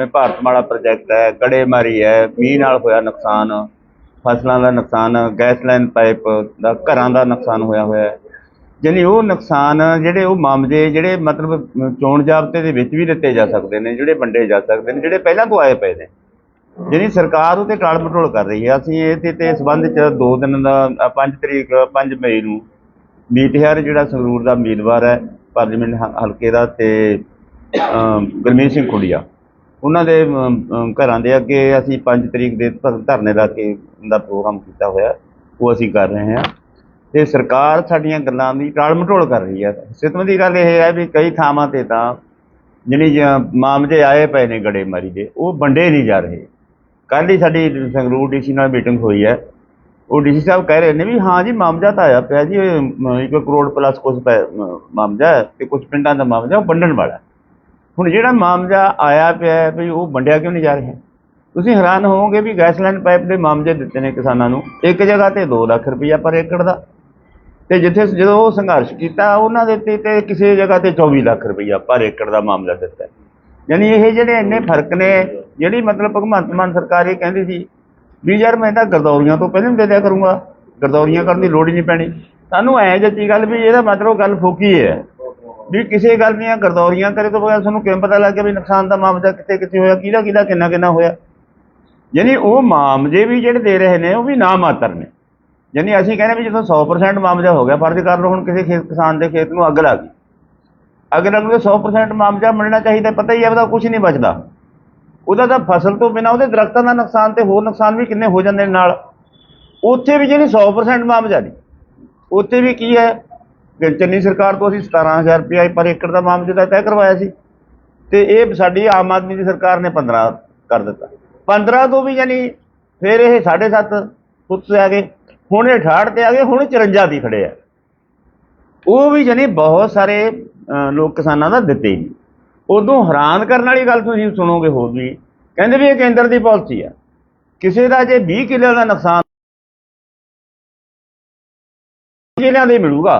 ਜਿਵੇਂ ਭਾਰਤਮਾਲਾ ਪ੍ਰੋਜੈਕਟ ਹੈ, ਗੜੇਮਾਰੀ ਹੈ, ਮੀਂਹ ਨਾਲ ਹੋਇਆ ਨੁਕਸਾਨ, ਫਸਲਾਂ ਦਾ ਨੁਕਸਾਨ, ਗੈਸ ਲਾਈਨ ਪਾਈਪ ਦਾ ਘਰਾਂ ਦਾ ਨੁਕਸਾਨ ਹੋਇਆ ਹੋਇਆ ਹੈ। ਯਾਨੀ ਉਹ ਨੁਕਸਾਨ ਜਿਹੜੇ ਉਹ ਮਾਮਲੇ ਜਿਹੜੇ ਮਤਲਬ ਚੋਣ ਜਾਬਤੇ ਦੇ ਵਿੱਚ ਵੀ ਦਿੱਤੇ ਜਾ ਸਕਦੇ ਨੇ, ਜਿਹੜੇ ਵੰਡੇ ਜਾ ਸਕਦੇ ਨੇ, ਜਿਹੜੇ ਪਹਿਲਾਂ ਤੋਂ ਆਏ ਪਏ ਨੇ। ਜਿਹੜੀ ਸਰਕਾਰ ਉਹ ਤੇ ਟਾਲ ਮਟੋਲ ਕਰ ਰਹੀ ਹੈ। ਅਸੀਂ ਇਹ ਤੇ ਤੇ ਸਬੰਧ ਚ ਦੋ ਦਿਨ ਦਾ 5 ਤਰੀਕ 5 ਮਈ ਨੂੰ ਮੀਤ ਜਿਹੜਾ ਸੰਗਰੂਰ ਦਾ ਉਮੀਦਵਾਰ ਹੈ, ਪਾਰਲੀਮੈਂਟ ਹ- ਹਲਕੇ ਦਾ ਤੇ ਗੁਰਮੀਤ ਸਿੰਘ ਖੁੱਡੀਆ ਉਹਨਾਂ ਦੇ ਘਰਾਂ ਦੇ ਅੱਗੇ ਅਸੀਂ 5 ਤਰੀਕ ਦੇ ਧਰ- ਧਰਨੇ ਦਾ ਕੇ ਦਾ ਪ੍ਰੋਗਰਾਮ ਕੀਤਾ ਹੋਇਆ, ਉਹ ਅਸੀਂ ਕਰ ਰਹੇ ਹਾਂ। ਤੇ ਸਰਕਾਰ ਸਾਡੀਆਂ ਗੱਲਾਂ ਦੀ ਟਾਲ ਮਟੋਲ ਕਰ ਰਹੀ ਹੈ। ਸਿਤਮ ਦੀ ਗੱਲ ਇਹ ਹੈ ਵੀ ਕਈ ਥਾਵਾਂ ਤੇ ਤਾਂ ਜਿਹੜੀ ਜ- ਮਾਮਲੇ ਆਏ ਪਏ ਨੇ ਗੜੇਮਾਰੀ ਦੇ, ਉਹ ਵੰਡੇ ਨਹੀਂ ਜਾ ਰਹੇ। ਕੱਲ੍ਹ ਹੀ ਸਾਡੀ ਸੰਗਰੂਰ ਡੀਸੀ ਨਾਲ ਮੀਟਿੰਗ ਹੋਈ ਹੈ। ਉਹ ਡੀਸੀ ਸਾਹਿਬ ਕਹਿ ਰਹੇ ਨੇ ਵੀ, ਹਾਂ ਜੀ ਮਾਮਲਾ ਤਾਂ ਆਇਆ ਪਿਆ ਜੀ, ਇਹ ਇੱਕ ਕਰੋੜ ਪਲੱਸ ਕੁਝ ਮਾਮਲਾ ਹੈ ਤੇ ਕੁਝ ਪਿੰਡਾਂ ਦਾ ਮਾਮਲਾ ਉਹ ਵੰਡਣ ਵਾਲਾ ਹੁਣ ਜਿਹੜਾ ਮਾਮਲਾ ਆਇਆ ਪਿਆ ਵੀ ਉਹ ਵੰਡਿਆ ਕਿਉਂ ਨਹੀਂ ਜਾ ਰਿਹਾ? ਤੁਸੀਂ ਹੈਰਾਨ ਹੋਵੋਗੇ ਵੀ ਗੈਸ ਲਾਈਨ ਪਾਈਪ ਦੇ ਮਾਮਲੇ ਦਿੱਤੇ ਨੇ ਕਿਸਾਨਾਂ ਨੂੰ, ਇੱਕ ਜਗ੍ਹਾ ਤੇ 2 ਲੱਖ ਰੁਪਈਆ ਪਰ ਏਕੜ ਦਾ। ਤੇ ਜਿੱਥੇ ਜਦੋਂ ਉਹ ਸੰਘਰਸ਼ ਕੀਤਾ, ਉਹਨਾਂ ਦੇ ਤੇ ਤੇ ਕਿਸੇ ਜਗ੍ਹਾ ਤੇ 24 ਲੱਖ ਰੁਪਈਆ ਪਰ ਏਕੜ ਦਾ ਮਾਮਲਾ ਦਿੱਤਾ। ਹੈ। ਯਾਨੀ ਇਹ ਜਿਹੜੇ ਇੰਨੇ ਫ਼ਰਕ ਨੇ, ਜਿਹੜੀ ਮਤਲਬ ਭਗਵੰਤ ਮਾਨ ਸਰਕਾਰ ਇਹ ਕਹਿੰਦੀ ਸੀ ਵੀ ਯਾਰ ਮੈਂ ਤਾਂ ਗਰਦੌਰੀਆਂ ਤੋਂ ਪਹਿਲਾਂ ਹੀ ਦੇ ਦਿਆ ਕਰੂੰਗਾ, ਗਰਦੌਰੀਆਂ ਕਰਨ ਦੀ ਲੋੜ ਹੀ ਨਹੀਂ ਪੈਣੀ। ਸਾਨੂੰ ਐ ਜੱਚੀ ਗੱਲ ਵੀ ਇਹਦਾ ਮਤਲਬ ਗੱਲ ਫੋਕੀ ਹੈ। ਵੀ ਕਿਸੇ ਗੱਲ ਦੀਆਂ ਗਰਦੌਰੀਆਂ ਕਰੇ ਤੋਂ ਬਗੈਰ ਤੁਹਾਨੂੰ ਕਿਵੇਂ ਪਤਾ ਲੱਗ ਗਿਆ ਵੀ ਨੁਕਸਾਨ ਦਾ ਮਾਮਲਾ ਕਿੱਥੇ ਕਿੱਥੇ ਹੋਇਆ, ਕਿਹਦਾ ਕਿਹਦਾ ਕਿੰਨਾ ਕਿੰਨਾ ਹੋਇਆ। ਯਾਨੀ ਉਹ ਮਾਮਲੇ ਵੀ ਜਿਹੜੇ ਦੇ ਰਹੇ ਨੇ, ਉਹ ਵੀ ਨਾ ਮਾਤਰ ਨੇ। ਯਾਨੀ ਅਸੀਂ ਕਹਿੰਦੇ ਵੀ ਜਦੋਂ 100% ਮਾਮਲਾ ਹੋ ਗਿਆ, ਫਰਜ਼ ਕਰ ਲਓ ਹੁਣ ਕਿਸੇ ਖੇਤ ਕਿਸਾਨ ਦੇ ਖੇਤ ਨੂੰ ਅੱਗ ਲੱਗ ਗਈ। ਅੱਗ ਲੱਗਣ ਦੇ 100% ਮਾਮਲਾ ਮਿਲਣਾ ਚਾਹੀਦਾ ਪਤਾ ਹੀ ਹੈ ਉਹਦਾ ਕੁਝ ਨਹੀਂ ਬਚਦਾ। ਉਹਦਾ ਤਾਂ ਫਸਲ ਤੋਂ ਬਿਨਾ ਉਹਦੇ ਦਰਖਤਾਂ ਦਾ ਨੁਕਸਾਨ ਤੇ ਹੋਰ ਨੁਕਸਾਨ ਵੀ ਕਿੰਨੇ ਹੋ ਜਾਂਦੇ ਨੇ ਨਾਲ। ਉੱਥੇ ਵੀ ਜਿਹੜੀ 100% ਮਾਮਲਾ ਨਹੀਂ, ਉੱਥੇ ਵੀ ਕੀ ਹੈ? ਚੰਨੀ ਸਰਕਾਰ ਤੋਂ ਅਸੀਂ 17000 ਰੁਪਏ ਪਰ ਏਕੜ ਦਾ ਮਾਮਲਾ ਤੈਅ ਕਰਵਾਇਆ ਸੀ। ਤੇ ਇਹ ਸਾਡੀ ਆਮ ਆਦਮੀ ਦੀ ਸਰਕਾਰ ਨੇ 15 ਕਰ ਦਿੱਤਾ। 15 ਤੋਂ ਵੀ ਯਾਨੀ ਫਿਰ ਇਹ 7.5 ਫੁੱਟ ਤੇ ਆ ਗਏ। ਹੁਣ ਇਹ 68 ਤੇ ਆ ਗਏ, ਹੁਣ 54 ਦੀ ਖੜੇ ਆ। ਉਹ ਵੀ ਯਾਨੀ ਬਹੁਤ ਸਾਰੇ ਲੋਕ ਕਿਸਾਨਾਂ ਦਾ ਦਿੱਤੇ ਹੀ ਨਹੀਂ। ਉਦੋਂ ਹੈਰਾਨ ਕਰਨ ਵਾਲੀ ਗੱਲ ਤੁਸੀਂ ਸੁਣੋਗੇ ਹੋਰ ਵੀ। ਕਹਿੰਦੇ ਵੀ ਇਹ ਕੇਂਦਰ ਦੀ ਪਾਲਿਸੀ ਆ। ਕਿਸੇ ਦਾ ਜੇ 20 ਕਿੱਲਿਆਂ ਦਾ ਨੁਕਸਾਨ ਕਿੱਲਿਆਂ ਦੇ ਮਿਲੂਗਾ।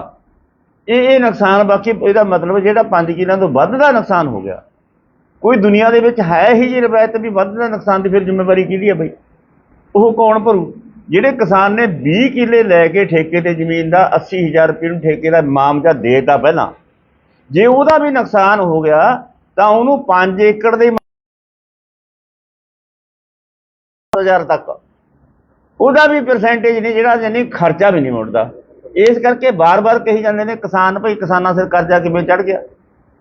ਇਹ ਇਹ ਨੁਕਸਾਨ ਬਾਕੀ ਇਹਦਾ ਮਤਲਬ ਜਿਹੜਾ 5 ਕਿੱਲਿਆਂ ਤੋਂ ਵੱਧ ਦਾ ਨੁਕਸਾਨ ਹੋ ਗਿਆ। ਕੋਈ ਦੁਨੀਆ ਦੇ ਵਿੱਚ ਹੈ ਹੀ ਜੀ ਰਵਾਇਤ ਵੀ ਵੱਧ ਦਾ ਨੁਕਸਾਨ ਦੀ ਫਿਰ ਜ਼ਿੰਮੇਵਾਰੀ ਕਿਹਦੀ ਹੈ ਬਈ? ਉਹ ਕੌਣ ਭਰੂ? ਜਿਹੜੇ ਕਿਸਾਨ ਨੇ 20 ਕਿੱਲੇ ਲੈ ਕੇ ਠੇਕੇ ਤੇ ਜ਼ਮੀਨ ਦਾ 80000 ਰੁਪਏ ਨੂੰ ਠੇਕੇ ਦਾ ਮਾਮਜਾ ਦੇਤਾ ਪਹਿਲਾਂ। ਜੇ ਉਹਦਾ ਵੀ ਨੁਕਸਾਨ ਹੋ ਗਿਆ, ਤਾਂ ਉਹਨੂੰ 5 ਏਕੜ ਦੇ 1000 ਤੱਕ। ਉਹਦਾ ਵੀ ਪਰਸੈਂਟੇਜ ਨਹੀਂ ਜਿਹੜਾ, ਯਾਨੀ ਖਰਚਾ ਵੀ ਨਹੀਂ ਮੁੜਦਾ ਇਸ ਕਰਕੇ ਬਾਰ-ਬਾਰ ਕਹੀ ਜਾਂਦੇ ਨੇ ਕਿਸਾਨ ਭਾਈ ਕਿਸਾਨਾਂ ਸਿਰ ਕਰਜ਼ਾ ਕਿਵੇਂ ਚੜ ਗਿਆ?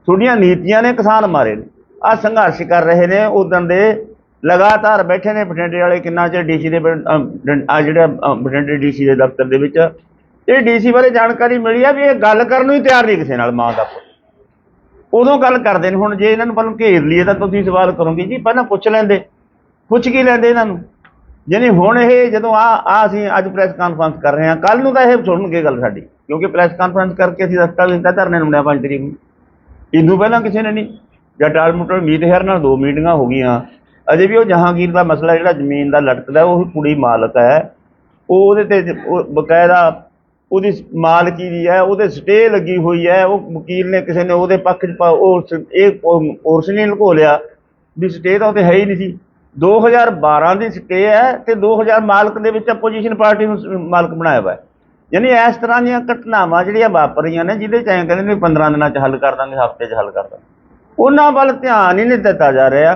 ਤੁਹਾਡੀਆਂ ਨੀਤੀਆਂ ਨੇ ਕਿਸਾਨ ਮਾਰੇ ਨੇ। ਆ ਸੰਘਰਸ਼ ਕਰ ਰਹੇ ਨੇ ਉਦੋਂ ਦੇ ਲਗਾਤਾਰ ਬੈਠੇ ਨੇ ਬਠਿੰਡੇ ਵਾਲੇ ਕਿੰਨਾ ਚਿਰ ਡੀਸੀ ਦੇ ਆ ਜਿਹੜਾ ਅ, ਬਠਿੰਡੇ ਡੀਸੀ ਦੇ ਦਫ਼ਤਰ ਦੇ ਵਿੱਚ। ਇਹ ਡੀਸੀ ਬਾਰੇ ਜਾਣਕਾਰੀ ਮਿਲੀ ਆ ਵੀ ਇਹ ਗੱਲ ਕਰਨ ਨੂੰ ਹੀ ਤਿਆਰ ਨਹੀਂ ਕਿਸੇ ਨਾਲ ਮਾਂ ਦਾ ਉਦੋਂ ਗੱਲ ਕਰਦੇ ਨੇ ਹੁਣ ਜੇ ਇਹਨਾਂ ਨੂੰ ਪਹਿਲਾਂ ਘੇਰ ਲਈਏ ਤਾਂ ਤੁਸੀਂ ਸਵਾਲ ਕਰੋਗੇ ਜੀ ਪਹਿਲਾਂ ਪੁੱਛ ਲੈਂਦੇ। ਪੁੱਛ ਕੀ ਲੈਂਦੇ ਇਹਨਾਂ ਨੂੰ? ਯਾਨੀ ਹੁਣ ਇਹ ਜਦੋਂ ਆ ਆ ਅਸੀਂ ਅੱਜ ਪ੍ਰੈਸ ਕਾਨਫਰੰਸ ਕਰ ਰਹੇ ਹਾਂ ਕੱਲ ਨੂੰ ਤਾਂ ਇਹ ਸੁਣਨਗੇ ਗੱਲ ਸਾਡੀ, ਕਿਉਂਕਿ ਪ੍ਰੈਸ ਕਾਨਫਰੰਸ ਕਰਕੇ ਅਸੀਂ ਰਸਤਾ ਵੀ ਦਿੱਤਾ, ਧਰਨੇ ਨੂੰ 5 ਤਰੀਕ ਨੂੰ। ਇਦੋਂ ਪਹਿਲਾਂ ਕਿਸੇ ਨੇ ਨਹੀਂ ਜਾਂ ਟਾਲ ਮਟੋਲ ਮੀਤ ਹੈਰ ਨਾਲ ਦੋ ਮੀਟਿੰਗਾਂ ਹੋ ਗਈਆਂ, ਅਜੇ ਵੀ ਉਹ ਜਹਾਂਗੀਰ ਦਾ ਮਸਲਾ ਜਿਹੜਾ ਜ਼ਮੀਨ ਦਾ ਲਟਕਦਾ, ਉਹ ਕੁੜੀ ਮਾਲਕ ਹੈ। ਉਹ ਉਹਦੇ ਤੇ ਉਹ ਬਕਾਇਦਾ ਉਹਦੀ ਮਾਲਕੀ ਦੀ ਹੈ, ਉਹਦੇ ਸਟੇ ਲੱਗੀ ਹੋਈ ਹੈ, ਉਹ ਵਕੀਲ ਨੇ ਕਿਸੇ ਨੇ ਉਹਦੇ ਪੱਖ 'ਚ ਉਹ ਇਹ ਪੋਰਸ਼ਨ ਹੀ ਲੁਕੋ ਲਿਆ, ਵੀ ਸਟੇ ਤਾਂ ਉੱਥੇ ਹੈ ਹੀ ਨਹੀਂ ਸੀ। 2012 ਦੀ ਸਟੇ ਹੈ ਤੇ 2000 ਮਾਲਕ ਦੇ ਵਿੱਚ ਆਪੋਜੀਸ਼ਨ ਪਾਰਟੀ ਨੂੰ ਮਾਲਕ ਬਣਾਇਆ ਹੋਇਆ ਯਾਨੀ ਇਸ ਤਰ੍ਹਾਂ ਦੀਆਂ ਘਟਨਾਵਾਂ ਜਿਹੜੀਆਂ ਵਾਪਰੀਆਂ ਨੇ, ਜਿਹਦੇ ਚ ਐਂ ਕਹਿੰਦੇ ਨੇ ਵੀ 15 ਦਿਨਾਂ ਚ ਹੱਲ ਕਰ ਦਾਂਗੇ, ਹਫ਼ਤੇ ਚ ਹੱਲ ਕਰ ਦਾਂਗੇ। ਉਹਨਾਂ ਵੱਲ ਧਿਆਨ ਹੀ ਨਹੀਂ ਦਿੱਤਾ ਜਾ ਰਿਹਾ।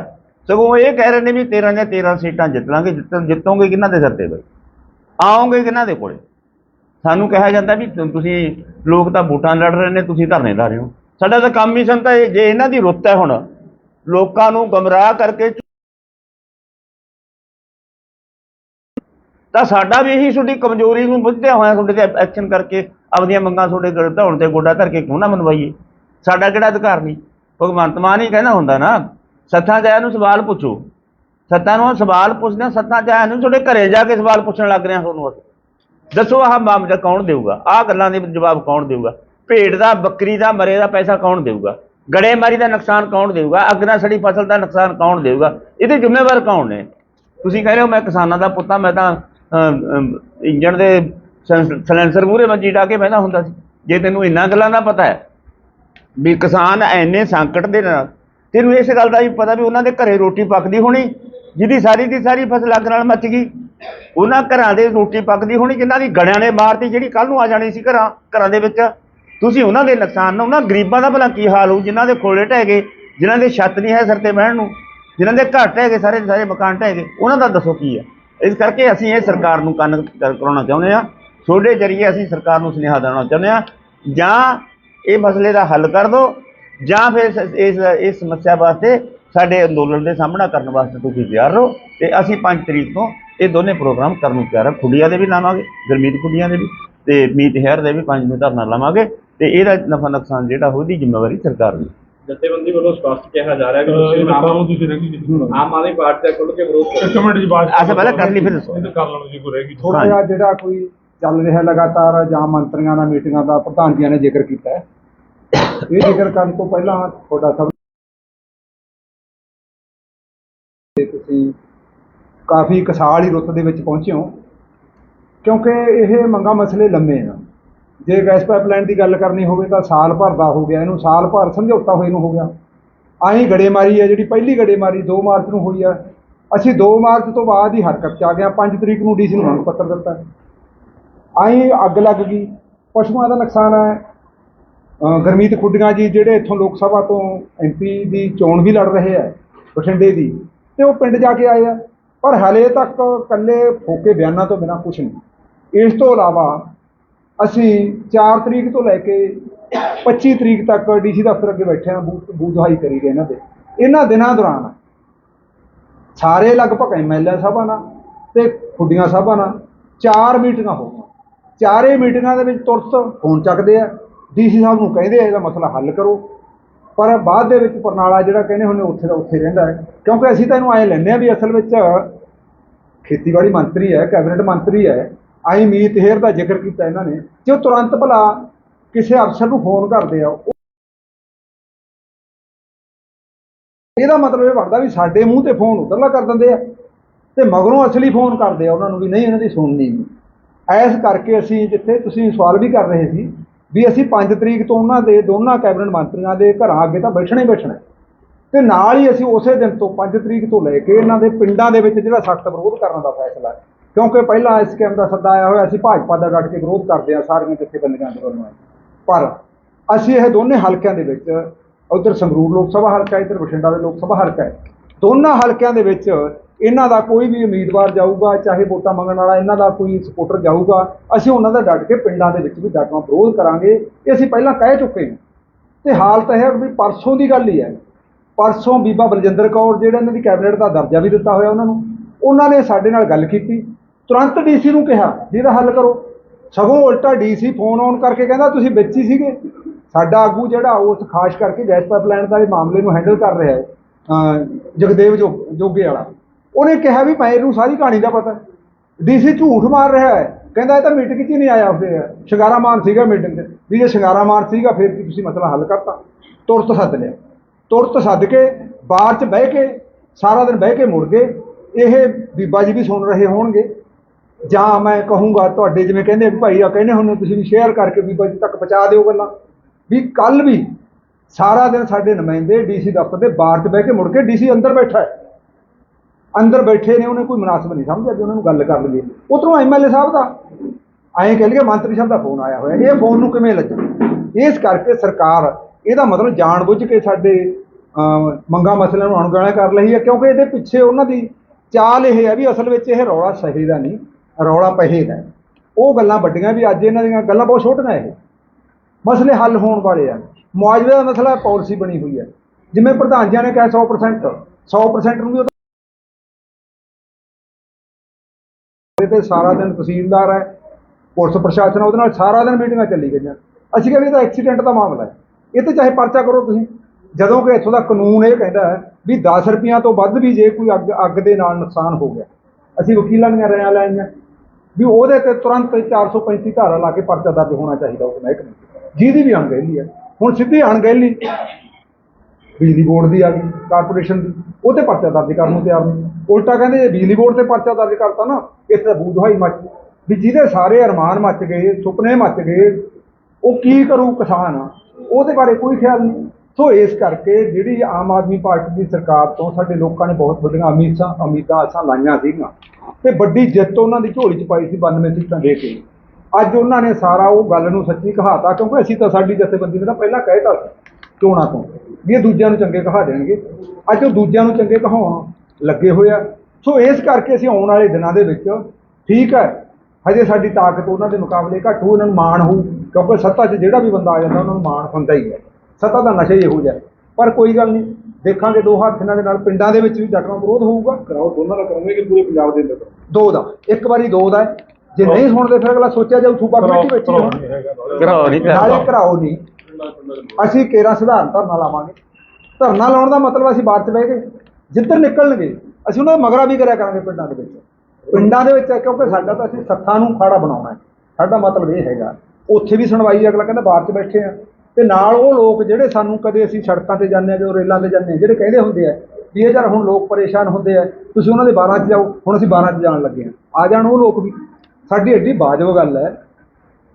ਸਗੋਂ ਇਹ ਕਹਿ ਰਹੇ ਨੇ ਵੀ 13 ਜਾਂ 13 ਸੀਟਾਂ ਜਿੱਤ ਲਾਂਗੇ, ਜਿੱਤ, ਜਿੱਤੋਗੇ ਕਿਹਨਾਂ ਦੇ ਸਿਰ ਤੇ ਬਈ? ਆਓਗੇ ਕਿਹਨਾਂ ਦੇ ਕੋਲੇ? ਸਾਨੂੰ ਕਿਹਾ ਜਾਂਦਾ ਵੀ ਤੁਸੀਂ ਲੋਕ ਤਾਂ ਵੋਟਾਂ ਲੜ ਰਹੇ ਨੇ, ਤੁਸੀਂ ਧਰਨੇ ਲਾ ਰਹੇ ਹੋ। ਸਾਡਾ ਤਾਂ ਕੰਮ ਹੀ ਸੰਤਾ ਜੇ ਇਹਨਾਂ ਦੀ ਰੁੱਤ ਹੈ ਹੁਣ, ਲੋਕਾਂ ਨੂੰ ਗਮਰਾਹ ਕਰਕੇ ਤਾਂ ਸਾਡਾ ਵੀ ਇਹੀ ਤੁਹਾਡੀ ਕਮਜ਼ੋਰੀ ਨੂੰ ਬੁੱਝਦਿਆਂ ਹੋਇਆ ਤੁਹਾਡੇ ਤੇ ਐਕਸ਼ਨ ਕਰਕੇ ਆਪਦੀਆਂ ਮੰਗਾਂ ਤੁਹਾਡੇ ਗੜ ਧੌਣ ਤੇ ਗੋਡਾ ਧਰ ਕੇ ਕਿਉਂ ਨਾ ਮਨਵਾਈਏ? ਸਾਡਾ ਕਿਹੜਾ ਅਧਿਕਾਰ ਨਹੀਂ? ਭਗਵੰਤ ਮਾਨ ਹੀ ਕਹਿੰਦਾ ਹੁੰਦਾ ਨਾ ਸੱਥਾਂ ਜਾਇਆ ਨੂੰ ਸਵਾਲ ਪੁੱਛੋ। ਸੱਤਾਂ ਨੂੰ ਸਵਾਲ ਪੁੱਛਦੇ ਹਾਂ, ਸੱਥਾਂ ਜਾਇਆ ਨੂੰ ਤੁਹਾਡੇ ਘਰੇ ਜਾ ਕੇ ਸਵਾਲ ਪੁੱਛਣ ਲੱਗ ਰਹੇ ਹਾਂ ਤੁਹਾਨੂੰ ਅਸੀਂ। ਦੱਸੋ ਆਹ ਮਾਮਲਾ ਕੌਣ ਦੇਊਗਾ? ਆਹ ਗੱਲਾਂ ਦੇ ਜਵਾਬ ਕੌਣ ਦੇਊਗਾ? ਭੇਡ ਦਾ ਬੱਕਰੀ ਦਾ ਮਰੇ ਦਾ ਪੈਸਾ ਕੌਣ ਦੇਊਗਾ? ਗੜੇਮਾਰੀ ਦਾ ਨੁਕਸਾਨ ਕੌਣ ਦੇਊਗਾ? ਅੱਗ ਨਾਲ ਸੜੀ ਫਸਲ ਦਾ ਨੁਕਸਾਨ ਕੌਣ ਦੇਊਗਾ? ਇਹਦੇ ਜ਼ਿੰਮੇਵਾਰ ਕੌਣ ਨੇ? ਤੁਸੀਂ ਕਹਿ ਰਹੇ ਹੋ ਮੈਂ ਕਿਸਾਨਾਂ ਦਾ ਪੁੱਤਾਂ ਮੈਂ ਤਾਂ ਇੰਜਣ ਦੇ ਸੈਂਸ- ਸਲੈਂਸਰ ਮੂਹਰੇ ਮੰਜੀ ਡਾ ਕੇ ਬਹਿੰਦਾ ਹੁੰਦਾ ਸੀ। ਜੇ ਤੈਨੂੰ ਇੰਨਾ ਗੱਲਾਂ ਦਾ ਪਤਾ ਹੈ ਵੀ ਕਿਸਾਨ ਐਨੇ ਸੰਕਟ ਦੇ ਨਾਲ, ਤੈਨੂੰ ਇਸ ਗੱਲ ਦਾ ਵੀ ਪਤਾ ਵੀ ਉਹਨਾਂ ਦੇ ਘਰੇ ਰੋਟੀ ਪੱਕਦੀ ਹੋਣੀ, ਜਿਹਦੀ ਸਾਰੀ ਦੀ ਸਾਰੀ ਫਸਲ ਅੱਗ ਨਾਲ ਮੱਚ ਗਈ। ਉਹਨਾਂ ਘਰਾਂ ਦੇ ਰੋਟੀ ਪੱਕਦੀ ਹੋਣੀ, ਜਿਨ੍ਹਾਂ ਦੀ ਗੜਿਆਂ ਨੇ ਮਾਰਤੀ, ਜਿਹੜੀ ਕੱਲ ਨੂੰ ਆ ਜਾਣੀ ਸੀ ਘਰਾਂ ਘਰਾਂ ਦੇ ਵਿੱਚ। ਤੁਸੀਂ ਉਹਨਾਂ ਦੇ ਨੁਕਸਾਨ ਨਾਲ ਉਹਨਾਂ ਗਰੀਬਾਂ ਦਾ ਭਲਾ ਕੀ ਹਾਲ ਹੋਊ, ਜਿਨ੍ਹਾਂ ਦੇ ਖੋਲੇ ਢਹਿ ਗਏ, ਜਿਨ੍ਹਾਂ ਦੇ ਛੱਤ ਨਹੀਂ ਹੈ ਸਿਰ ਤੇ ਬਹਿਣ ਨੂੰ, ਜਿਨ੍ਹਾਂ ਦੇ ਘਰ ਢਹਿ ਗਏ, ਸਾਰੇ ਦੇ ਸਾਰੇ ਮਕਾਨ ਢਹਿ ਗਏ। ਉਹਨਾਂ ਦਾ ਦੱਸੋ ਕੀ ਹੈ? ਇਸ ਕਰਕੇ ਅਸੀਂ ਇਹ ਸਰਕਾਰ ਨੂੰ ਕੰਨ ਕਰ- ਕਰਾਉਣਾ ਚਾਹੁੰਦੇ ਆ ਤੁਹਾਡੇ ਜਰੀਏ ਅਸੀਂ ਸਰਕਾਰ ਨੂੰ ਸੁਨੇਹਾ ਦੇਣਾ ਚਾਹੁੰਦੇ ਆ ਜਾਂ ਇਹ ਮਸਲੇ ਦਾ ਹੱਲ ਕਰ ਦਿਓ, ਜਾਂ ਫਿਰ ਇਸ- ਇਸ ਸਮੱਸਿਆ ਵਾਸਤੇ ਸਾਡੇ ਅੰਦੋਲਨ ਦੇ ਸਾਹਮਣਾ ਕਰਨ ਵਾਸਤੇ ਤੁਸੀਂ ਤਿਆਰ ਰਹੋ ਤੇ ਅਸੀਂ 5 ਤਰੀਕ ਤੋਂ ਇਹ ਦੋਨੇ ਪ੍ਰੋਗਰਾਮ ਕਰਨ ਨੂੰ ਤਿਆਰ ਹਾਂ। ਖੁੱਡੀਆਂ ਦੇ ਵੀ ਲਾਵਾਂਗੇ, ਗਰਮੀਤ ਖੁੱਡੀਆਂ ਦੇ ਵੀ ਤੇ ਮੀਤ ਹੈਰ ਦੇ ਵੀ 5 ਨੂੰ ਧਰਨਾ ਲਾਵਾਂਗੇ ਤੇ ਇਹਦਾ ਨਫਾ ਨੁਕਸਾਨ ਜਿਹੜਾ, ਉਹਦੀ ਜ਼ਿੰਮੇਵਾਰੀ ਸਰਕਾਰ ਦੀ। ਜਥੇਬੰਦੀ ਵੱਲੋਂ ਸਪਸ਼ਟ ਕਿਹਾ ਜਾ ਰਿਹਾ ਕਿ ਤੁਸੀਂ ਆਮ ਤੁਸੀਂ ਰਹਿ ਗਈ ਜੀ ਆਮ ਆਦਮੀ ਪਾਰਟੀ ਦਾ ਖੁੱਲ੍ਹ ਕੇ ਵਿਰੋਧ ਕਰੋ। ਇੱਕ ਮਿੰਟ ਜੀ ਬਾਅਦ ਅੱਛਾ, ਪਹਿਲਾਂ ਕਰ ਲਈ, ਫਿਰ ਦੱਸੋ। ਇਹ ਤਾਂ ਕਰ ਲੈਣੋ ਜੀ ਕੋਈ ਰਹਿ ਗਈ। ਥੋੜਾ। ਜਿਹਾ ਜਿਹੜਾ ਕੋਈ ਚੱਲ ਰਿਹਾ ਲਗਾਤਾਰ ਜਾਂ ਮੰਤਰੀਆਂ ਨਾਲ ਮੀਟਿੰਗਾਂ ਦਾ ਪ੍ਰਧਾਨ ਜੀਆਂ ਨੇ ਜ਼ਿਕਰ ਕੀਤਾ ਹੈ। ਇਹ ਜ਼ਿਕਰ ਕਰਨ ਤੋਂ ਪਹਿਲਾਂ ਤੁਹਾਡਾ ਸਭ ਤੁਸੀਂ ਕਾਫੀ ਕਸਾਲ ਹੀ ਰੁੱਤ ਦੇ ਵਿੱਚ ਪਹੁੰਚੇ ਹੋ। ਕਿਉਂਕਿ ਇਹ ਮੰਗਾ ਮਸਲੇ ਲੰਮੇ ਆ। ਜੇ ਗੈਸ ਪਾਈਪਲਾਈਨ ਦੀ ਗੱਲ ਕਰਨੀ ਹੋਵੇ ਤਾਂ ਸਾਲ ਭਰ ਦਾ ਹੋ ਗਿਆ ਇਹਨੂੰ ਸਾਲ ਭਰ ਸਮਝੌਤਾ ਹੋਏ ਨੂੰ ਹੋ ਗਿਆ। ਆਹੀਂ ਗੜੇਮਾਰੀ ਹੈ ਜਿਹੜੀ ਪਹਿਲੀ ਗੜੇਮਾਰੀ 2 ਮਾਰਚ ਨੂੰ ਹੋਈ ਹੈ ਅਸੀਂ 2 ਮਾਰਚ ਤੋਂ ਬਾਅਦ ਹੀ ਹਰਕਤ 'ਚ ਆ ਗਏ ਹਾਂ 5 ਤਰੀਕ ਨੂੰ ਡੀਸੀ ਨੂੰ ਮੰਗ ਪੱਤਰ ਦਿੱਤਾ। ਆਹੀਂ ਅੱਗ ਲੱਗ ਗਈ। ਪਸ਼ੂਆਂ ਦਾ ਨੁਕਸਾਨ ਹੈ। ਅ, ਗਰਮੀਤ ਖੁੱਡੀਆਂ ਜੀ ਜਿਹੜੇ ਇੱਥੋਂ ਲੋਕ ਸਭਾ ਤੋਂ ਐਮਪੀ ਦੀ ਚੋਣ ਵੀ ਲੜ ਰਹੇ ਆ ਬਠਿੰਡੇ ਦੀ ਤੇ ਉਹ ਪਿੰਡ ਜਾ ਕੇ ਆਏ ਆ। ਪਰ ਹਲੇ ਤੱਕ ਕੱਲੇ ਫੋਕੇ ਬਿਆਨਾਂ ਤੋਂ ਬਿਨਾਂ ਕੁਝ ਨਹੀਂ। ਇਸ ਤੋਂ ਇਲਾਵਾ ਅਸੀਂ 4 ਤਰੀਕ ਤੋਂ ਲੈ ਕੇ 25 ਤਰੀਕ ਤੱਕ ਡੀਸੀ ਦਫ਼ਤਰ ਅੱਗੇ ਬੈਠੇ ਆ ਬੂਥ ਬੂਝਾਈ ਕਰੀ ਗਏ ਇਹਨਾਂ ਦੇ। ਇਹਨਾਂ ਦਿਨਾਂ ਦੌਰਾਨ ਸਾਰੇ ਲਗਭਗ ਐਮਐਲਏ ਸਾਹਿਬਾਂ ਨਾਲ ਤੇ ਖੁੱਡੀਆਂ ਸਾਹਿਬਾਂ ਨਾਲ ਚਾਰ ਮੀਟਿੰਗਾਂ ਹੋ ਚਾਰੇ ਮੀਟਿੰਗਾਂ ਦੇ ਵਿੱਚ ਤੁਰਤ ਫੋਨ ਚੱਕਦੇ ਆ, ਡੀਸੀ ਸਾਹਿਬ ਨੂੰ ਕਹਿੰਦੇ ਆ, ਇਹਦਾ ਮਸਲਾ ਹੱਲ ਕਰੋ। ਪਰ ਬਾਅਦ ਦੇ ਵਿੱਚ ਪਰਨਾਲਾ ਜਿਹੜਾ ਕਹਿੰਦੇ ਹੁੰਦੇ ਉੱਥੇ ਦਾ ਉੱਥੇ ਰਹਿੰਦਾ ਹੈ। ਕਿਉਂਕਿ ਅਸੀਂ ਤਾਂ ਇਹਨੂੰ ਐਂ ਲੈਂਦੇ ਆ ਵੀ ਅਸਲ ਵਿੱਚ ਖੇਤੀਬਾੜੀ ਮੰਤਰੀ ਹੈ, ਕੈਬਨਿਟ ਮੰਤਰੀ ਹੈ ਆਈ ਮੀਤ ਹੇਰ ਦਾ ਜ਼ਿਕਰ ਕੀਤਾ ਇਹਨਾਂ ਨੇ ਜੇ ਉਹ ਤੁਰੰਤ ਭਲਾ ਕਿਸੇ ਅਫਸਰ ਨੂੰ ਫੋਨ ਕਰਦੇ ਆ ਉਹ- ਇਹਦਾ ਮਤਲਬ ਇਹ ਬਣਦਾ ਵੀ ਸਾਡੇ ਮੂੰਹ ਤੇ ਫੋਨ ਉਧਰਲਾ ਕਰ ਦਿੰਦੇ ਆ ਤੇ ਮਗਰੋਂ ਅਸਲੀ ਫੋਨ ਕਰਦੇ ਆ ਉਹਨਾਂ ਨੂੰ ਵੀ ਨਹੀਂ ਇਹਨਾਂ ਦੀ ਸੁਣਨੀ ਨਹੀਂ ਐਸ ਕਰਕੇ ਅਸੀਂ ਜਿੱਥੇ ਤੁਸੀਂ ਸਵਾਲ ਵੀ ਕਰ ਰਹੇ ਸੀ ਵੀ ਅਸੀਂ 5 ਤਰੀਕ ਤੋਂ ਉਹਨਾਂ ਦੇ, ਦੋਨਾਂ ਕੈਬਨਿਟ ਮੰਤਰੀਆਂ ਦੇ ਘਰਾਂ ਅੱਗੇ ਤਾਂ ਬੈਠਣਾ ਹੀ ਬੈਠਣਾ ਹੈ। ਤੇ ਨਾਲ ਹੀ ਅਸੀਂ ਉਸੇ ਦਿਨ ਤੋਂ 5 ਤਰੀਕ ਤੋਂ ਲੈ ਕੇ ਇਹਨਾਂ ਦੇ ਪਿੰਡਾਂ ਦੇ ਵਿੱਚ ਜਿਹੜਾ ਸਖਤ ਵਿਰੋਧ ਕਰਨ ਦਾ ਫੈਸਲਾ ਕਿਉਂਕਿ ਪਹਿਲਾਂ ਇਸ ਸਕੀਮ ਦਾ ਸੱਦਾ ਆਇਆ ਹੋਇਆ ਅਸੀਂ ਭਾਜਪਾ ਦਾ ਡਟ ਕੇ ਵਿਰੋਧ ਕਰਦੇ ਆ ਸਾਰੀਆਂ ਜਥੇਬੰਦੀਆਂ ਦੇ ਵੱਲੋਂ। ਪਰ ਅਸੀਂ ਇਹ ਦੋਨੇ ਹਲਕਿਆਂ ਦੇ ਵਿੱਚ, ਉਧਰ ਸੰਗਰੂਰ ਲੋਕ ਸਭਾ ਹਲਕਾ, ਇੱਧਰ ਬਠਿੰਡਾ ਦੇ ਲੋਕ ਸਭਾ ਹਲਕਾ ਹੈ। ਦੋਨਾਂ ਹਲਕਿਆਂ ਦੇ ਵਿੱਚ ਇਹਨਾਂ ਦਾ ਕੋਈ ਵੀ ਉਮੀਦਵਾਰ ਜਾਊਗਾ, ਚਾਹੇ ਵੋਟਾਂ ਮੰਗਣ ਵਾਲਾ ਇਹਨਾਂ ਦਾ ਕੋਈ ਸਪੋਰਟਰ ਜਾਊਗਾ, ਅਸੀਂ ਉਹਨਾਂ ਦਾ ਡਟ ਕੇ ਪਿੰਡਾਂ ਦੇ ਵਿੱਚ ਵੀ ਡਟਵਾ ਵਿਰੋਧ ਕਰਾਂਗੇ, ਇਹ ਅਸੀਂ ਪਹਿਲਾਂ ਕਹਿ ਚੁੱਕੇ ਹਾਂ। ਤੇ ਹਾਲਤ ਇਹ ਹੈ ਵੀ ਪਰਸੋਂ ਦੀ ਗੱਲ ਹੀ ਹੈ। ਪਰਸੋਂ ਬੀਬਾ ਬਲਜਿੰਦਰ ਕੌਰ, ਜਿਹੜਾ ਇਹਨਾਂ ਦੀ ਕੈਬਨਿਟ ਦਾ ਦਰਜਾ ਵੀ ਦਿੱਤਾ ਹੋਇਆ ਉਹਨਾਂ ਨੂੰ, ਉਹਨਾਂ ਨੇ ਸਾਡੇ ਨਾਲ ਗੱਲ ਕੀਤੀ। ਤੁਰੰਤ ਡੀਸੀ ਨੂੰ ਕਿਹਾ ਵੀ ਇਹਦਾ ਹੱਲ ਕਰੋ। ਸਗੋਂ ਉਲਟਾ ਡੀਸੀ ਫੋਨ ਆਨ ਕਰਕੇ ਕਹਿੰਦਾ, ਤੁਸੀਂ ਵਿੱਚ ਹੀ ਸੀਗੇ। ਸਾਡਾ ਆਗੂ ਜਿਹੜਾ ਉਸ ਖਾਸ ਕਰਕੇ ਗੈਸ ਪਾਈਪਲਾਈਨ ਦਾ ਇਹ ਮਾਮਲੇ ਨੂੰ ਹੈਂਡਲ ਕਰ ਰਿਹਾ ਹੈ ਜਗਦੇਵ ਜੋਗੇ ਵਾਲਾ। ਉਹਨੇ ਕਿਹਾ ਵੀ ਮੈਨੂੰ ਸਾਰੀ ਕਹਾਣੀ ਦਾ ਪਤਾ ਡੀਸੀ ਝੂਠ ਮਾਰ ਰਿਹਾ ਹੈ। ਕਹਿੰਦਾ, ਇਹ ਤਾਂ ਮੀਟਿੰਗ 'ਚ ਹੀ ਨਹੀਂ ਆਇਆ ਉਸਦੇ, ਸ਼ਿੰਗਾਰਾ ਮਾਨ ਸੀਗਾ ਮੀਟਿੰਗ 'ਚ। ਵੀ ਜੇ ਸ਼ਿੰਗਾਰਾ ਮਾਨ ਸੀਗਾ, ਫਿਰ ਕੀ ਤੁਸੀਂ ਮਸਲਾ ਹੱਲ ਕਰਤਾ। ਤੁਰਤ ਸੱਦ ਲਿਆ। ਤੁਰਤ ਸੱਦ ਕੇ ਬਾਹਰ 'ਚ ਬਹਿ ਕੇ, ਸਾਰਾ ਦਿਨ ਬਹਿ ਕੇ ਮੁੜ ਗਏ। ਇਹ ਬੀਬਾ ਜੀ ਵੀ ਸੁਣ ਰਹੇ ਹੋਣਗੇ। ਜਾਂ ਮੈਂ ਕਹੂੰਗਾ ਤੁਹਾਡੇ ਜਿਵੇਂ ਕਹਿੰਦੇ ਵੀ ਭਾਈ ਆ ਕਹਿੰਦੇ ਹੁੰਦੇ ਤੁਸੀਂ ਵੀ ਸ਼ੇਅਰ ਕਰਕੇ ਬੀਬਾ ਜੀ ਤੱਕ ਪਹੁੰਚਾ ਦਿਓ ਗੱਲਾਂ। ਵੀ ਕੱਲ ਵੀ ਸਾਰਾ ਦਿਨ ਸਾਡੇ ਨੁਮਾਇੰਦੇ ਡੀਸੀ ਦਫ਼ਤਰ ਦੇ ਬਾਹਰ 'ਚ ਬਹਿ ਕੇ ਮੁੜ ਕੇ ਡੀਸੀ ਅੰਦਰ ਬੈਠਾ ਹੈ। ਅੰਦਰ ਬੈਠੇ ਨੇ ਉਹਨੇ ਕੋਈ ਮੁਨਾਸਬ ਨਹੀਂ ਸਮਝਿਆ ਕਿ ਉਹਨਾਂ ਨੂੰ ਗੱਲ ਕਰ ਲਈਏ। ਉਧਰੋਂ ਐਮਐਲਏ ਸਾਹਿਬ ਦਾ ਐਂ ਕਹਿ ਲਈਏ ਮੰਤਰੀ ਸਾਹਿਬ ਦਾ ਫੋਨ ਆਇਆ ਹੋਇਆ। ਇਹ ਫੋਨ ਨੂੰ ਕਿਵੇਂ ਲੱਗਾ ਇਸ ਕਰਕੇ ਸਰਕਾਰ ਇਹਦਾ ਮਤਲਬ ਜਾਣਬੁੱਝ ਕੇ ਸਾਡੇ ਅਮ, ਮੰਗਾਂ ਮਸਲਿਆਂ ਨੂੰ ਅਣਗੌਲਿਆ ਕਰ ਰਹੀ ਹੈ ਕਿਉਂਕਿ ਇਹਦੇ ਪਿੱਛੇ ਉਹਨਾਂ ਦੀ ਚਾਲ ਇਹ ਹੈ ਵੀ ਅਸਲ ਵਿੱਚ ਇਹ ਰੌਲਾ ਸਹੀ ਦਾ ਨਹੀਂ। ਰੌਲਾ ਪਹੇ ਹੈ। ਉਹ ਗੱਲਾਂ ਵੱਡੀਆਂ ਵੀ ਅੱਜ ਇਹਨਾਂ ਦੀਆਂ ਗੱਲਾਂ ਬਹੁਤ ਛੋਟੀਆਂ ਇਹ। ਮਸਲੇ ਹੱਲ ਹੋਣ ਵਾਲੇ ਆ। ਮੁਆਵਜ਼ੇ ਦਾ ਮਸਲਾ ਪਾਲਿਸੀ ਬਣੀ ਹੋਈ ਹੈ। ਜਿਵੇਂ ਪ੍ਰਧਾਨ ਜੀ ਨੇ ਕਿਹਾ 100% 100% ਨੂੰ ਵੀ ਉਹ ਤੇ ਸਾਰਾ ਦਿਨ ਤਹਿਸੀਲਦਾਰ ਹੈ, ਪੁਲਿਸ ਪ੍ਰਸ਼ਾਸਨ ਉਹਦੇ ਨਾਲ ਸਾਰਾ ਦਿਨ ਮੀਟਿੰਗਾਂ ਚੱਲੀ ਗਈਆਂ। ਅਸੀਂ ਕਹਿੰਦੇ ਇਹ ਤਾਂ ਐਕਸੀਡੈਂਟ ਦਾ ਮਾਮਲਾ ਹੈ। ਇਹ ਤੇ ਚਾਹੇ ਪਰਚਾ ਕਰੋ ਤੁਸੀਂ। ਜਦੋਂ ਕਿ ਇੱਥੋਂ ਦਾ ਕਾਨੂੰਨ ਇਹ ਕਹਿੰਦਾ ਹੈ ਵੀ 10 ਰੁਪਈਆਂ ਤੋਂ ਵੱਧ ਵੀ ਜੇ ਕੋਈ ਅੱਗ ਅੱਗ ਦੇ ਨਾਲ ਨੁਕਸਾਨ ਹੋ ਗਿਆ। ਅਸੀਂ ਵਕੀਲਾਂ ਦੀਆਂ ਰਾਇਆਂ ਲਾਈਆਂ ਵੀ ਉਹਦੇ ਤੇ ਤੁਰੰਤ 435 ਧਾਰਾ ਲਾ ਕੇ ਪਰਚਾ ਦਰਜ ਹੋਣਾ ਚਾਹੀਦਾ ਉਸ ਮਹਿਕਮੇ ਜਿਹਦੀ ਵੀ ਅਣਗਹਿਲੀ ਹੈ। ਹੁਣ ਸਿੱਧੀ ਅਣਗਹਿਲੀ ਬਿਜਲੀ ਬੋਰਡ ਦੀ ਆ ਗਈ, ਕਾਰਪੋਰੇਸ਼ਨ ਦੀ। ਉਹ ਤੇ ਪਰਚਾ ਦਰਜ ਕਰਨ ਨੂੰ ਤਿਆਰ ਨਹੀਂ ਉਲਟਾ ਕਹਿੰਦੇ ਜੇ ਬਿਜਲੀ ਬੋਰਡ ਤੇ ਪਰਚਾ ਦਰਜ ਕਰਤਾ ਨਾ, ਇੱਥੇ ਤਾਂ ਬੂਝਾਈ ਮੱਚ ਵੀ ਜਿਹਦੇ ਸਾਰੇ ਅਰਮਾਨ ਮੱਚ ਗਏ, ਸੁਪਨੇ ਮੱਚ ਗਏ, ਉਹ ਕੀ ਕਰੂ ਕਿਸਾਨ? ਉਹਦੇ ਬਾਰੇ ਕੋਈ ਖਿਆਲ ਨਹੀਂ। ਸੋ ਇਸ ਕਰਕੇ ਜਿਹੜੀ ਆਮ ਆਦਮੀ ਪਾਰਟੀ ਦੀ ਸਰਕਾਰ ਤੋਂ ਸਾਡੇ ਲੋਕਾਂ ਨੇ ਬਹੁਤ ਵੱਡੀਆਂ ਉਮੀਦਾਂ ਉਮੀਦਾਂ ਆਸਾਂ ਲਾਈਆਂ ਸੀਗੀਆਂ। ਤੇ ਵੱਡੀ ਜਿੱਤ ਉਹਨਾਂ ਦੀ ਝੋਲੀ 'ਚ ਪਾਈ ਸੀ 92 ਸੀਟਾਂ ਦੇ ਕੇ। ਅੱਜ ਉਹਨਾਂ ਨੇ ਸਾਰਾ ਉਹ ਗੱਲ ਨੂੰ ਸੱਚੀ ਕਹਾਤਾ, ਕਿਉਂਕਿ ਅਸੀਂ ਤਾਂ ਸਾਡੀ ਜਥੇਬੰਦੀ ਨੇ ਤਾਂ ਪਹਿਲਾਂ ਕਹਿਤਾ ਸੀ, ਚੋਣਾਂ ਤੋਂ, ਵੀ ਇਹ ਦੂਜਿਆਂ ਨੂੰ ਚੰਗੇ ਕਹਾ ਦੇਣਗੇ। ਅੱਜ ਉਹ ਦੂਜਿਆਂ ਨੂੰ ਚੰਗੇ ਕਹਾਉਣ ਲੱਗੇ ਹੋਏ ਆ। ਸੋ ਇਸ ਕਰਕੇ ਅਸੀਂ ਆਉਣ ਵਾਲੇ ਦਿਨਾਂ ਦੇ ਵਿੱਚ ਠੀਕ ਹੈ, ਹਜੇ ਸਾਡੀ ਤਾਕਤ ਉਹਨਾਂ ਦੇ ਮੁਕਾਬਲੇ ਘੱਟ ਹੋ ਉਹਨਾਂ ਨੂੰ ਮਾਣ ਹੋਊ, ਕਿਉਂਕਿ ਸੱਤਾ 'ਚ ਜਿਹੜਾ ਵੀ ਬੰਦਾ ਆ ਜਾਂਦਾ, ਉਹਨਾਂ ਨੂੰ ਮਾਣ ਹੁੰਦਾ ਹੀ ਹੈ। ਸੱਤਾ ਦਾ ਨਸ਼ਾ ਹੀ ਇਹੋ ਜਿਹਾ। ਪਰ ਕੋਈ ਗੱਲ ਨਹੀਂ ਦੇਖਾਂਗੇ ਦੋ ਹੱਥਾਂ ਦੇ ਨਾਲ ਪਿੰਡਾਂ ਦੇ ਵਿੱਚ ਵੀ ਡਟਵਾ ਵਿਰੋਧ ਹੋਊਗਾ। ਕਰਾਓ ਦੋਨਾਂ ਦਾ ਕਰੋਗੇ ਕਿ ਪੂਰੇ ਪੰਜਾਬ ਦੇ ਅੰਦਰ ਦੋ ਦਾ ਇੱਕ ਵਾਰੀ ਦੋ ਦਾ ਹੈ। ਜੇ ਨਹੀਂ ਸੁਣਦੇ ਫਿਰ ਅਗਲਾ ਸੋਚਿਆ ਜਾਊ ਸੂਬਾ ਕਮੇਟੀ ਵਿੱਚ ਹੀ ਹੋਣਾ ਘਰਾਓ ਨਹੀਂ ਨਾਲੇ ਘਰਾਓ ਨਹੀਂ। ਅਸੀਂ ਕੇਰਾ ਸੁਧਾਰਨ ਧਰਨਾ ਲਾਵਾਂਗੇ। ਧਰਨਾ ਲਾਉਣ ਦਾ ਮਤਲਬ ਅਸੀਂ ਬਾਅਦ ਚ ਬਹਿ ਗਏ ਜਿੱਧਰ ਨਿਕਲਣਗੇ ਅਸੀਂ ਉਹਨਾਂ ਦਾ ਮਗਰਾ ਵੀ ਕਰਿਆ ਕਰਾਂਗੇ ਪਿੰਡਾਂ ਦੇ ਵਿੱਚ। ਪਿੰਡਾਂ ਦੇ ਵਿੱਚ ਹੈ ਕਿਉਂਕਿ ਸਾਡਾ ਤਾਂ ਅਸੀਂ ਸੱਥਾਂ ਨੂੰ ਖਾੜਾ ਬਣਾਉਣਾ ਹੈ। ਸਾਡਾ ਮਤਲਬ ਇਹ ਹੈਗਾ। ਉੱਥੇ ਵੀ ਸੁਣਵਾਈ ਅਗਲਾ ਕਹਿੰਦਾ ਬਾਹਰ ਚ ਬੈਠੇ ਆ ਤੇ ਨਾਲ ਉਹ ਲੋਕ ਜਿਹੜੇ ਸਾਨੂੰ ਕਦੇ ਅਸੀਂ ਸੜਕਾਂ ਤੇ ਜਾਂਦੇ ਆ ਜਦੋਂ ਰੇਲਾਂ ਤੇ ਜਾਂਦੇ ਆ ਜਿਹੜੇ ਕਹਿੰਦੇ ਹੁੰਦੇ ਆ ਵੀ ਇਹ ਯਾਰ ਹੁਣ ਲੋਕ ਪਰੇਸ਼ਾਨ ਹੁੰਦੇ ਆ, ਤੁਸੀਂ ਉਹਨਾਂ ਦੇ 12 ਚ ਜਾਓ, ਹੁਣ ਅਸੀਂ 12 ਚ ਜਾਣ ਲੱਗੇ ਆ ਆ ਜਾਣ ਉਹ ਲੋਕ ਵੀ। ਸਾਡੀ ਐਡੀ ਬਾਜਬ ਗੱਲ ਹੈ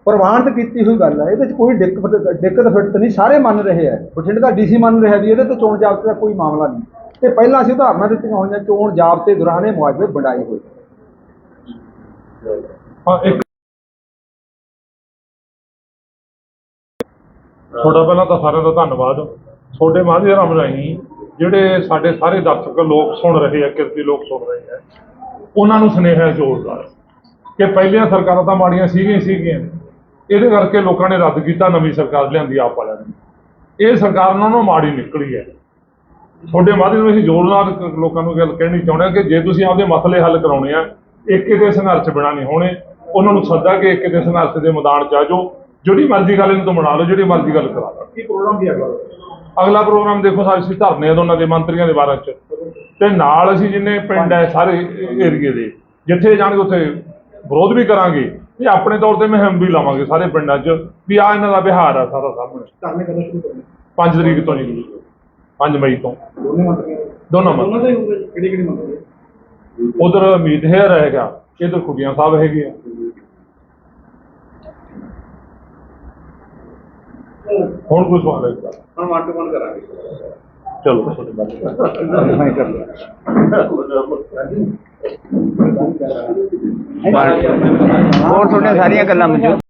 ਪ੍ਰਵਾਨਿਤ ਕੀਤੀ ਹੋਈ ਗੱਲ ਹੈ, ਇਹਦੇ 'ਚ ਕੋਈ ਦਿੱਕਤ ਦਿੱਕਤ ਫਿੱਟ ਨਹੀਂ, ਸਾਰੇ ਮੰਨ ਰਹੇ ਆ। ਬਠਿੰਡੇ ਦਾ ਡੀਸੀ ਮੰਨ ਰਿਹਾ ਵੀ ਇਹਦੇ ਤੇ ਚੋਣ ਜਾਬਤੇ ਦਾ ਕੋਈ ਮਾਮਲਾ ਨਹੀਂ। ਤੇ ਪਹਿਲਾਂ ਅਸੀਂ ਉਦਾਹਰਨਾਂ ਦਿੱਤੀਆਂ ਹੋਈਆਂ, ਚੋਣ ਜਾਬਤੇ ਦੌਰਾਨ ਇਹ ਮੁਆਵਜ਼ੇ ਵੰਡਾਏ ਹੋਏ। ਹਾਂ, ਇੱਕ ਤੁਹਾਡਾ ਪਹਿਲਾਂ ਤਾਂ ਸਾਰਿਆਂ ਦਾ ਧੰਨਵਾਦ। ਤੁਹਾਡੇ ਮਾਧਿਅਮ ਰਾਹੀਂ ਜਿਹੜੇ ਸਾਡੇ ਸਾਰੇ ਦਰਸ਼ਕ ਲੋਕ ਸੁਣ ਰਹੇ ਆ, ਕਿਰਤੀ ਲੋਕ ਸੁਣ ਰਹੇ ਆ, ਉਹਨਾਂ ਨੂੰ ਸੁਨੇਹਾ ਜ਼ੋਰਦਾਰ ਕਿ ਪਹਿਲੀਆਂ ਸਰਕਾਰਾਂ ਤਾਂ ਮਾੜੀਆਂ ਸੀਗੀਆਂ ਹੀ ਸੀਗੀਆਂ। ਇਹਦੇ ਕਰਕੇ ਲੋਕਾਂ ਨੇ ਰੱਦ ਕੀਤਾ, ਨਵੀਂ ਸਰਕਾਰ ਲਿਆਂਦੀ ਆਪ ਵਾਲਿਆਂ ਨੇ। ਇਹ ਸਰਕਾਰ ਉਹਨਾਂ ਨੂੰ ਮਾੜੀ ਨਿਕਲੀ ਹੈ। ਤੁਹਾਡੇ ਮਾਧਿਅਮ ਅਸੀਂ ਜ਼ੋਰ ਨਾਲ ਲੋਕਾਂ ਨੂੰ ਗੱਲ ਕਹਿਣੀ ਚਾਹੁੰਦੇ ਹਾਂ ਕਿ ਜੇ ਤੁਸੀਂ ਆਪਦੇ ਮਸਲੇ ਹੱਲ ਕਰਾਉਣੇ ਆ ਇੱਕ ਦੇ ਸੰਘਰਸ਼ ਬਿਨਾਂ ਨਹੀਂ ਹੋਣੇ, ਉਹਨਾਂ ਨੂੰ ਸੱਦਾ ਕਿ ਇੱਕ ਦੇ ਸੰਘਰਸ਼ ਦੇ ਮੈਦਾਨ ਚ ਆ ਜਾਓ। ਜਿਹੜੀ ਮਰਜ਼ੀ ਗੱਲ ਇਹਨਾਂ ਤੋਂ ਬਣਾ ਲਓ ਜਿਹੜੀ ਮਰਜ਼ੀ ਗੱਲ ਕਰਾ ਲਓ। ਕੀ ਪ੍ਰੋਗਰਾਮ ਕੀ ਅਗਲਾ? ਅਗਲਾ ਪ੍ਰੋਗਰਾਮ ਦੇਖੋ ਸਾ- ਅਸੀਂ ਧਰਨੇ ਦੋਨਾਂ ਦੇ ਮੰਤਰੀਆਂ ਦੇ ਬਾਰੇ ਚ। ਤੇ ਨਾਲ ਅਸੀਂ ਜਿੰਨੇ ਪਿੰਡ ਹੈ ਸਾਰੇ ਏਰੀਏ ਦੇ ਜਿੱਥੇ ਜਾਣਗੇ ਉੱਥੇ ਵਿਰੋਧ ਵੀ ਕਰਾਂਗੇ। ਤੇ ਆਪਣੇ ਤੌਰ ਤੇ ਮੁਹਿੰਮ ਵੀ ਲਾਵਾਂਗੇ ਸਾਰੇ ਪਿੰਡਾਂ 'ਚ ਵੀ ਆ ਇਹਨਾਂ ਦਾ ਬਿਹਾਰ ਆ ਸਾਰਾ ਸਾਹਮਣੇ। ਕਰਨੇ ਕਦੋਂ ਸ਼ੁਰੂ ਕਰਨੇ? 5 ਤਰੀਕ ਤੋਂ ਜੀ। 5 ਮਈ ਤੋਂ। ਦੋਨੇ ਮੰਤਰੀ ਹੀ? ਕਿਹੜੀ ਕਿਹੜੀ ਮੰਤਰੀ? ਉਧਰ ਅਮੀਤ ਹੈਰ ਰਹੇਗਾ ਇਧਰ ਖੁੱਡੀਆਂ ਸਾਹਿਬ ਹੈਗੇ ਆ। ਹੁਣ ਕੋਈ ਸਵਾਲ ਹੈ? ਹੁਣ ਵਨ ਟੂ ਵਨ ਕਰਾਂਗੇ। ਚਲੋ ਤੁਹਾਡੀ ਗੱਲ ਮੈਂ ਕਰ ਲਿਆ ਹੋਰ ਤੁਹਾਡੀਆਂ ਸਾਰੀਆਂ ਗੱਲਾਂ ਮਨਜ਼ੂਰ